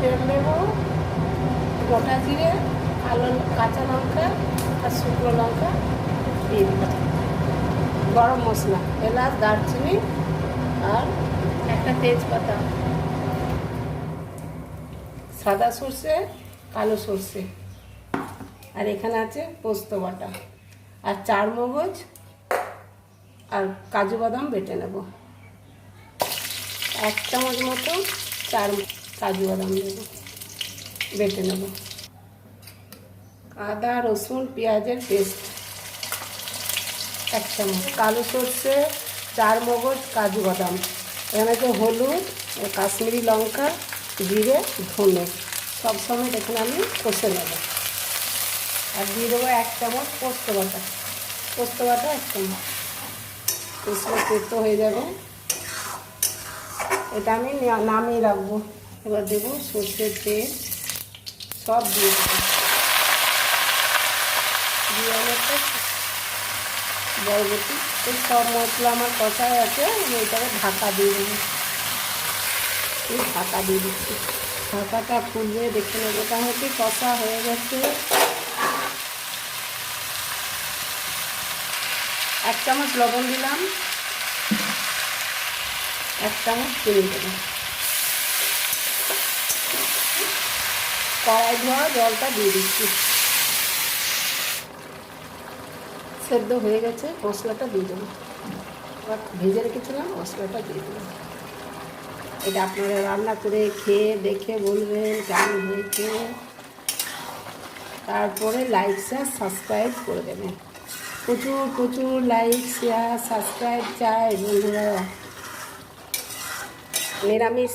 তেল নেব গোটা জিরে কালো কাঁচা লঙ্কা আর শুকনো লঙ্কা দিয়ে দিলাম। গরম মশলা, এলাচ, দারচিনি আর একটা তেজপাতা। সাদা সর্ষে, কালো সর্ষে। আর এখানে আছে পোস্ত বাটা। আর চার মগজ আর কাজু বাদাম বেটে নেব। এক চামচ মতো চার কাজু বাদাম দেব। বেটে নেব। আদা, রসুন, পেঁয়াজের পেস্ট। এক চামচ। কালো সর্ষে, চার মগজ, কাজু বাদাম। এখানে আছে হলুদ, কাশ্মীরি লঙ্কা, জিরে, ধনে। সবসময় দেখুন আমি কষে নেব। আর দিয়ে দেবো এক চামচ পোস্ত বাটা। পোস্ত বাটা এক চামচ। কষলে তেতো হয়ে যাবে। এটা আমি নামিয়ে রাখব। এবার দেবো সর্ষের তেল, সব দিয়ে দেবো। দিয়ে অনেকটা বরবটি, এই সব মশলা আমার কষায় আছে, আমি এটাকে ঢাকা দিয়ে দেবো। এই ঢাকা দিয়ে দিচ্ছি। ঢাকাটা খুললে দেখে নেব মোটামুটি কষা হয়ে গেছে। এক চামচ লবণ দিলাম, এক চামচ চিনি দেবো কড়াই ধোয়া জলটা দিয়ে দিচ্ছি। সেদ্ধ হয়ে গেছে, মশলাটা দিয়ে দেবো। এবার ভেজে রেখেছিলাম, মশলাটা দিয়ে দেবো এটা আপনারা রান্না করে খেয়ে দেখে বলবেন কেমন হয়েছে। তারপরে লাইক শেয়ার সাবস্ক্রাইব করে দেবেন। প্রচুর প্রচুর লাইক শেয়ার সাবস্ক্রাইব চাই বন্ধুরা। নিরামিষ